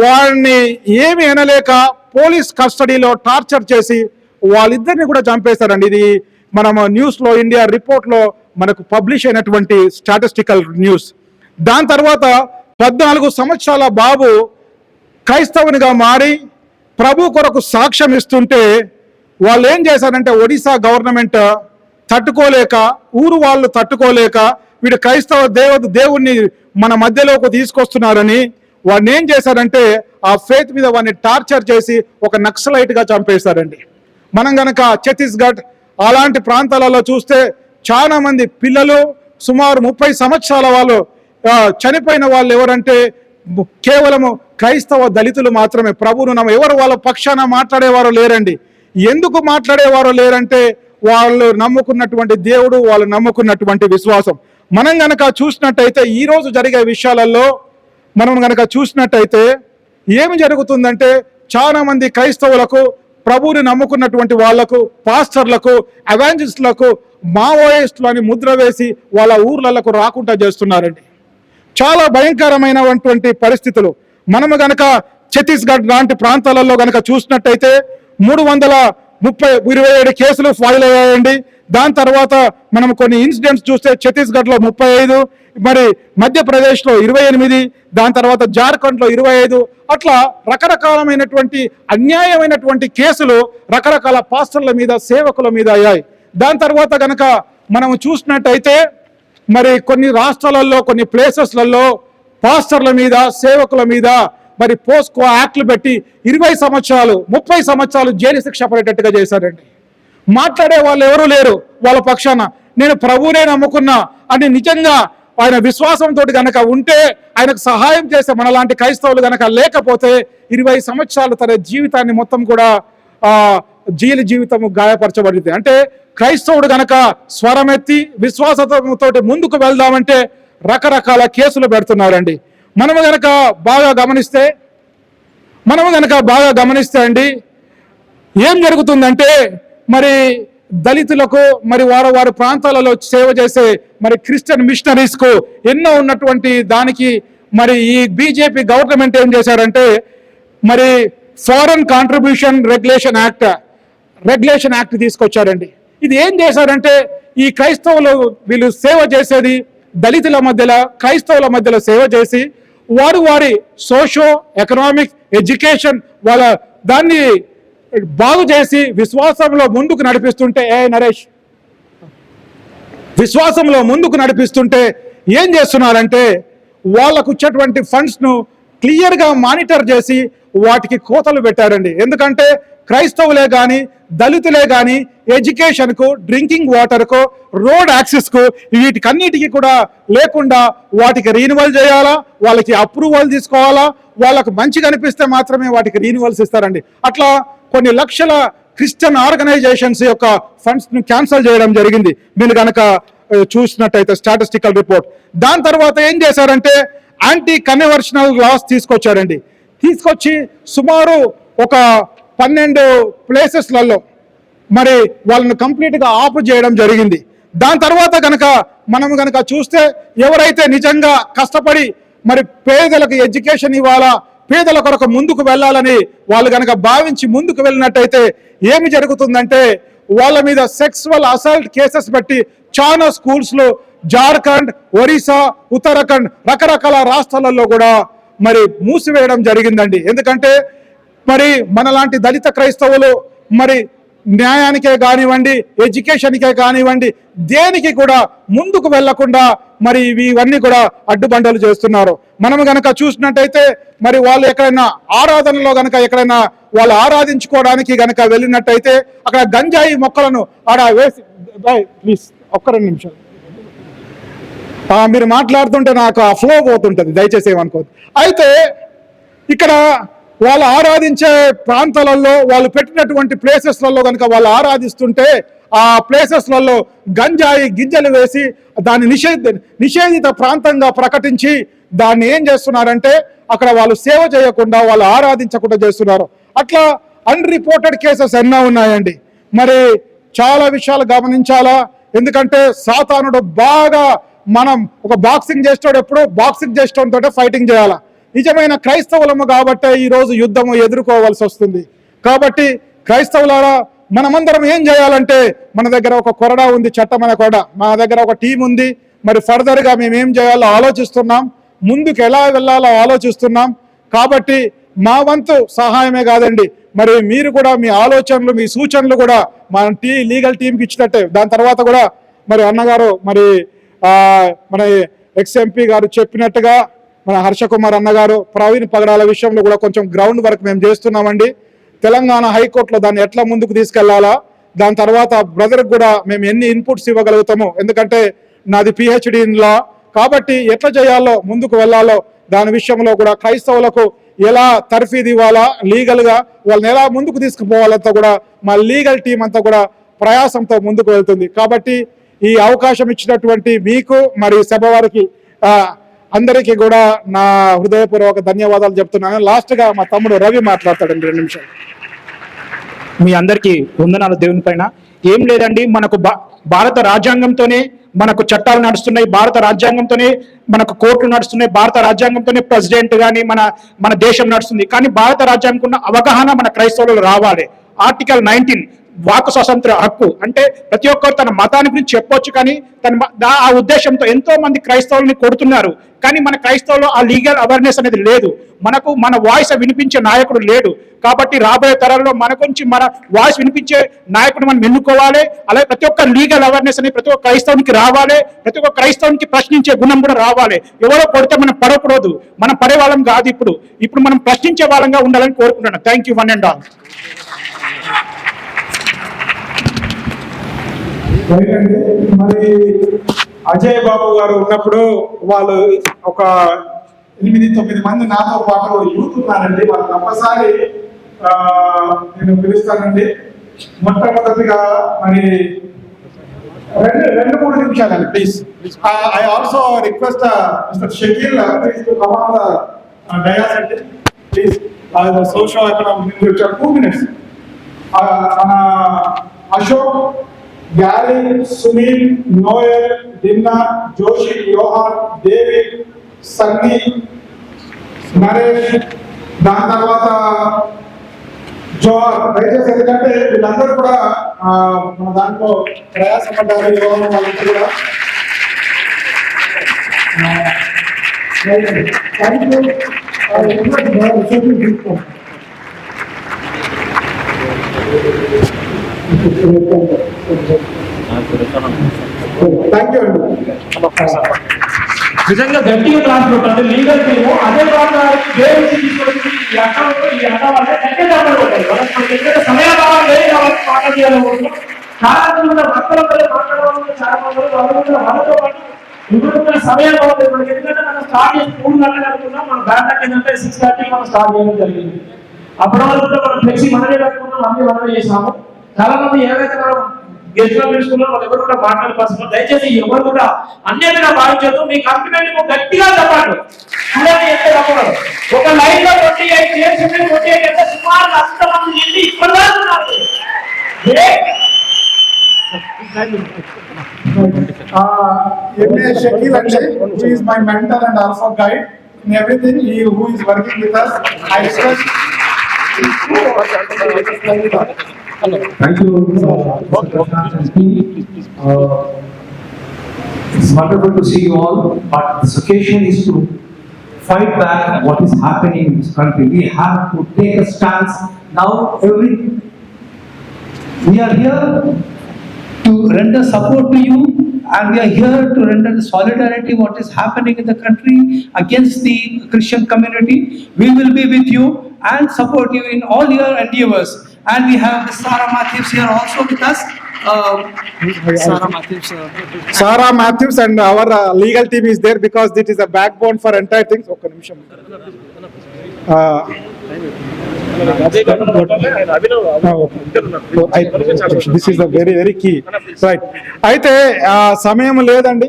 వారిని ఏమి అనలేక పోలీస్ కస్టడీలో టార్చర్ చేసి వాళ్ళిద్దరిని కూడా చంపేశారండి. ఇది మనము న్యూస్లో ఇండియా రిపోర్ట్లో మనకు పబ్లిష్ అయినటువంటి స్టాటిస్టికల్ న్యూస్. దాని తర్వాత పద్నాలుగు సంవత్సరాల బాబు క్రైస్తవునిగా మారి ప్రభు కొరకు సాక్ష్యం ఇస్తుంటే వాళ్ళు ఏం చేశారంటే ఒడిశా గవర్నమెంట్ తట్టుకోలేక ఊరు వాళ్ళు తట్టుకోలేక వీడు క్రైస్తవ దేవ దేవుణ్ణి మన మధ్యలోకి తీసుకొస్తున్నారని వాడిని ఏం చేశారంటే ఆ ఫేత్ మీద వాడిని టార్చర్ చేసి ఒక నక్సలైట్గా చంపేశారండి. మనం గనక ఛత్తీస్గఢ్ అలాంటి ప్రాంతాలలో చూస్తే చాలా మంది పిల్లలు సుమారు ముప్పై సంవత్సరాల వాళ్ళు చనిపోయిన వాళ్ళు ఎవరంటే కేవలము క్రైస్తవ దళితులు మాత్రమే. ప్రభువును నమ్మ ఎవరు వాళ్ళ పక్షాన మాట్లాడేవారు లేరండి. ఎందుకు మాట్లాడేవారు లేరంటే వాళ్ళు నమ్ముకున్నటువంటి దేవుడు వాళ్ళు నమ్ముకున్నటువంటి విశ్వాసం. మనం గనక చూసినట్టయితే ఈరోజు జరిగే విషయాలలో మనం కనుక చూసినట్టయితే ఏమి జరుగుతుందంటే చాలామంది క్రైస్తవులకు ప్రభువుని నమ్ముకున్నటువంటి వాళ్ళకు పాస్టర్లకు అవాంజిస్టులకు మావోయిస్టులు అని ముద్ర వేసి వాళ్ళ ఊర్లకు రాకుండా చేస్తున్నారండి. చాలా భయంకరమైనటువంటి పరిస్థితులు. మనము గనక ఛత్తీస్గఢ్ లాంటి ప్రాంతాలలో గనక చూసినట్టయితే మూడు వందల ముప్పై ఇరవై ఏడు కేసులు ఫైల్ అయ్యాయండి. దాని తర్వాత మనం కొన్ని ఇన్సిడెంట్స్ చూస్తే ఛత్తీస్గఢ్లో ముప్పై ఐదు మరి మధ్యప్రదేశ్లో ఇరవై ఎనిమిది దాని తర్వాత జార్ఖండ్లో ఇరవై ఐదు అట్లా రకరకాలమైనటువంటి అన్యాయమైనటువంటి కేసులు రకరకాల పాస్టర్ల మీద సేవకుల మీద అయ్యాయి. దాని తర్వాత కనుక మనం చూసినట్టయితే మరి కొన్ని రాష్ట్రాలలో కొన్ని ప్లేసెస్లలో పాస్టర్ల మీద సేవకుల మీద మరి పోస్కో యాక్ట్లు పెట్టి ఇరవై సంవత్సరాలు ముప్పై సంవత్సరాలు జైలు శిక్ష పడేటట్టుగా చేశారండి. మాట్లాడే వాళ్ళు ఎవరూ లేరు వాళ్ళ పక్షాన. నేను ప్రభువునే నమ్ముకున్నా అని నిజంగా ఆయన విశ్వాసంతో గనక ఉంటే ఆయనకు సహాయం చేసే మనలాంటి క్రైస్తవులు గనక లేకపోతే ఇరవై సంవత్సరాలు తన జీవితాన్ని మొత్తం కూడా ఆ జైలు జీవితం గాయపరచబడింది. అంటే క్రైస్తవుడు గనక స్వరమెత్తి విశ్వాసంతో ముందుకు వెళ్దామంటే రకరకాల కేసులు పెడుతున్నారండి మనము గనక బాగా గమనిస్తే మనము గనక బాగా గమనిస్తే అండి ఏం జరుగుతుందంటే మరి దళితులకు మరి వారు వారి ప్రాంతాలలో సేవ చేసే మరి క్రిస్టియన్ మిషనరీస్కు ఎన్నో ఉన్నటువంటి దానికి మరి ఈ బీజేపీ గవర్నమెంట్ ఏం చేశారంటే మరి foreign contribution regulation act regulation act తీసుకొచ్చారండి. ఇది ఏం చేశారంటే ఈ క్రైస్తవులు వీళ్ళు సేవ చేసేది దళితుల మధ్యలో క్రైస్తవుల మధ్యలో సేవ చేసి వారు వారి సోషో ఎకనామిక్ ఎడ్యుకేషన్ వాళ్ళ దాన్ని బాగు చేసి విశ్వాసంలో ముందుకు నడిపిస్తుంటే ఏ నరేష్? విశ్వాసంలో ముందుకు నడిపిస్తుంటే ఏం చేస్తున్నారంటే వాళ్ళకు వచ్చేటువంటి ఫండ్స్ను క్లియర్గా మానిటర్ చేసి వాటికి కోతలు పెట్టారండి. ఎందుకంటే క్రైస్తవులే కానీ దళితులే కానీ ఎడ్యుకేషన్కు డ్రింకింగ్ వాటర్కు రోడ్ యాక్సెస్కు వీటికన్నిటికీ కూడా లేకుండా వాటికి రీనివల్ చేయాలా వాళ్ళకి అప్రూవల్ తీసుకోవాలా వాళ్ళకు మంచిగా అనిపిస్తే మాత్రమే వాటికి రీనివల్స్ ఇస్తారండి. అట్లా కొన్ని లక్షల క్రిస్టియన్ ఆర్గనైజేషన్స్ యొక్క ఫండ్స్ను క్యాన్సిల్ చేయడం జరిగింది. మీరు కనుక చూసినట్టయితే స్టాటిస్టికల్ రిపోర్ట్. దాని తర్వాత ఏం చేశారంటే యాంటీ కన్వర్షనల్ లాస్ తీసుకొచ్చారండి. తీసుకొచ్చి సుమారు ఒక పన్నెండు ప్లేసెస్లలో మరి వాళ్ళని కంప్లీట్గా ఆపు చేయడం జరిగింది. దాని తర్వాత కనుక మనం కనుక చూస్తే ఎవరైతే నిజంగా కష్టపడి మరి పేదలకు ఎడ్యుకేషన్ ఇవ్వాలా పేదల కొరకు ముందుకు వెళ్ళాలని వాళ్ళు కనుక భావించి ముందుకు వెళ్ళినట్టయితే ఏమి జరుగుతుందంటే వాళ్ళ మీద సెక్సువల్ అసల్ట్ కేసెస్ పెట్టి చాలా స్కూల్స్లో జార్ఖండ్ ఒరిస్సా ఉత్తరాఖండ్ రకరకాల రాష్ట్రాలలో కూడా మరి మూసివేయడం జరిగిందండి. ఎందుకంటే మరి మనలాంటి దళిత క్రైస్తవులు మరి న్యాయానికే కానివ్వండి ఎడ్యుకేషన్కే కానివ్వండి దేనికి కూడా ముందుకు వెళ్ళకుండా మరి ఇవన్నీ కూడా అడ్డుబండలు చేస్తున్నారు. మనం గనక చూసినట్టయితే మరి వాళ్ళు ఎక్కడైనా ఆరాధనలో గనక ఎక్కడైనా వాళ్ళు ఆరాధించుకోవడానికి గనక వెళ్ళినట్టయితే అక్కడ గంజాయి మొక్కలను ఆడ వేసి ప్లీజ్ ఒక్క రెండు నిమిషాలు. మీరు మాట్లాడుతుంటే నాకు ఆ ఫ్లో పోతుంటుంది దయచేసి ఏమనుకోవద్దు. అయితే ఇక్కడ వాళ్ళు ఆరాధించే ప్రాంతాలలో వాళ్ళు పెట్టినటువంటి ప్లేసెస్లలో కనుక వాళ్ళు ఆరాధిస్తుంటే ఆ ప్లేసెస్లలో గంజాయి గింజలు వేసి దాన్ని నిషేధ నిషేధిత ప్రాంతంగా ప్రకటించి దాన్ని ఏం చేస్తున్నారంటే అక్కడ వాళ్ళు సేవ చేయకుండా వాళ్ళు ఆరాధించకుండా చేస్తున్నారు. అట్లా అన్రిపోర్టెడ్ కేసెస్ ఎన్నో ఉన్నాయండి. మరి చాలా విషయాలు గమనించాలా? ఎందుకంటే సాతానుడు బాగా మనం ఒక బాక్సింగ్ చేసేటోడు ఎప్పుడు? బాక్సింగ్ చేసేటోడితో ఫైటింగ్ చేయాలా? నిజమైన క్రైస్తవులము కాబట్టే ఈ రోజు యుద్ధము ఎదుర్కోవాల్సి వస్తుంది. కాబట్టి క్రైస్తవులారా మనమందరం ఏం చేయాలంటే మన దగ్గర ఒక కొరడా ఉంది చట్టమైన కొరడా. మా దగ్గర ఒక టీం ఉంది. మరి ఫర్దర్గా మేము ఏం చేయాలో ఆలోచిస్తున్నాం. ముందుకు ఎలా వెళ్ళాలో ఆలోచిస్తున్నాం. కాబట్టి మా వంతు సహాయమే కాదండి. మరి మీరు కూడా మీ ఆలోచనలు మీ సూచనలు కూడా మన టీ లీగల్ టీంకి ఇచ్చినట్టే. దాని తర్వాత కూడా మరి అన్నగారు మరి మన ఎక్స్ఎంపీ గారు చెప్పినట్టుగా మన హర్ష కుమార్ అన్నగారు ప్రవీణ్ పగడాల విషయంలో కూడా కొంచెం గ్రౌండ్ వర్క్ మేము చేస్తున్నామండి. తెలంగాణ హైకోర్టులో దాన్ని ఎట్లా ముందుకు తీసుకెళ్ళాలా? దాని తర్వాత బ్రదర్కి కూడా మేము ఎన్ని ఇన్పుట్స్ ఇవ్వగలుగుతాము ఎందుకంటే నాది పిహెచ్డి లా కాబట్టి ఎట్లా చేయాలో ముందుకు వెళ్ళాలో దాని విషయంలో కూడా క్రైస్తవులకు ఎలా తర్ఫీది ఇవ్వాలా లీగల్గా వాళ్ళని ఎలా ముందుకు తీసుకుపోవాలంతా కూడా మా లీగల్ టీం అంతా కూడా ప్రయాసంతో ముందుకు వెళ్తుంది. కాబట్టి ఈ అవకాశం ఇచ్చినటువంటి మీకు మరియు సభ వారికి అందరికీ కూడా నా హృదయపూర్వక ధన్యవాదాలు చెప్తున్నాను. లాస్ట్గా మా తమ్ముడు రవి మాట్లాడతాడండి రెండు నిమిషాలు. మీ అందరికీ వందనాలు దేవుని పైన. ఏం లేదండి మనకు భా- భారత రాజ్యాంగంతోనే మనకు చట్టాలు నడుస్తున్నాయి భారత రాజ్యాంగంతోనే మనకు కోర్టులు నడుస్తున్నాయి భారత రాజ్యాంగంతోనే ప్రెసిడెంట్ కానీ మన మన దేశం నడుస్తుంది. కానీ భారత రాజ్యాంగం ఉన్న అవగాహన మన క్రైస్తవులు రావాలి. ఆర్టికల్ నైన్టీన్ వాక్ స్వాతంత్ర హక్కు. అంటే ప్రతి ఒక్కరు తన మతాన్ని గురించి చెప్పొచ్చు కానీ తన మ- దా- ఆ ఉద్దేశంతో ఎంతో మంది క్రైస్తవుల్ని కొడుతున్నారు. కానీ మన క్రైస్తవులు ఆ లీగల్ అవేర్నెస్ అనేది లేదు. మనకు మన వాయిస్ వినిపించే నాయకుడు లేడు. కాబట్టి రాబోయే తరాల్లో మన గురించి మన వాయిస్ వినిపించే నాయకుడు మనం ఎన్నుకోవాలి. అలాగే ప్రతి ఒక్క లీగల్ అవేర్నెస్ అనేది ప్రతి ఒక్క క్రైస్తవునికి రావాలి. ప్రతి ఒక్క క్రైస్తవునికి ప్రశ్నించే గుణం కూడా రావాలి. ఎవరో కొడితే మనం పడకూడదు. మనం పడే వాళ్ళం కాదు ఇప్పుడు. ఇప్పుడు మనం ప్రశ్నించే వాళ్ళంగా ఉండాలని కోరుకుంటున్నాను. Thank you one and all right మరి అజయ్ బాబు గారు ఉన్నప్పుడు వాళ్ళు ఒక ఎనిమిది తొమ్మిది మంది నాతో పాటు యూత్ ఉన్నారండి వాళ్ళు తప్పసారి నేను పిలుస్తానండి. మొట్టమొదటిగా మరి రెండు రెండు మూడు నిమిషాలండి please I also request mister Shakeel please to come on the dais అండి please social economic two minutes మన అశోక్ గ్యారీ సునీల్ నోయల్ డిన్నా జోషి యోహాన్ డేవిడ్ సన్నీ నరేష్ దాని తర్వాత జోహార్ దయచేసి ఎందుకంటే వీళ్ళందరూ కూడా ఆ, మన దాంట్లో ప్రయాసపడ్డారు యోహన్ వాళ్ళందరూ కూడా థ్యాంక్ యూ థ్యాంక్ యూ అండి నిజంగా గట్టిగా క్లాస్ పెట్టండి లీగల్ టీము అదే ప్రాంతానికి వేరే తీసుకొచ్చి ఈ అకౌంట్ ఈ అకౌంట్ ఎందుకంటే సమయాభావం లేదు కాబట్టి మాట్లాడాలనుకుంటున్నాం చాలా మంది భక్తుల మీద చాలా మంది ఉన్నారు. వాళ్ళు వాళ్ళతో పాటు ఇప్పుడు మనకి ఎందుకంటే మనం స్టార్ట్ చేసి మూడు అనుకున్నాం మన ఏంటంటే సిక్స్ థర్టీ మనం స్టార్ట్ చేయడం జరిగింది. అప్పటి వరకు మనం ఫ్లెక్సీ మనమే కట్టుకున్నాం అన్ని మనమే చేసాము చాలా మంది ఏవైతే మనం గెస్ట్ పిలుచుకున్నాం వాళ్ళు ఎవరు కూడా మాట్లాడుకోవాల్సిన దయచేసి ఎవరు కూడా అన్యతగా భావించదు మీ కంపెనీ గట్టిగా చెప్పండి చూడండి ఎంత చెప్పగలరు ఒక లైన్లో ట్వంటీ ఎయిట్ ఇయర్స్ ఉంటే ట్వంటీ ఎయిట్ అంటే సుమారు లక్ష మంది? ఎంఏ షకీల్ అండి. Who is working with us I request Thank you, uh. Uh, It's wonderful to see you all, but this occasion is to fight back what is happening in this country. We have to take a stance. Now, every, we are here to render support to you and we are here to render the solidarity what is happening in the country against the Christian community. We will be with you and support you in all your endeavors. And we have the Sarah Matthews here also with us. Uh, Sarah Matthews. uh, Sarah Matthews and our uh, legal team is there because it is a backbone for entire things నిమిషం Uh, this is the very very key right అయితే సమయం లేదండి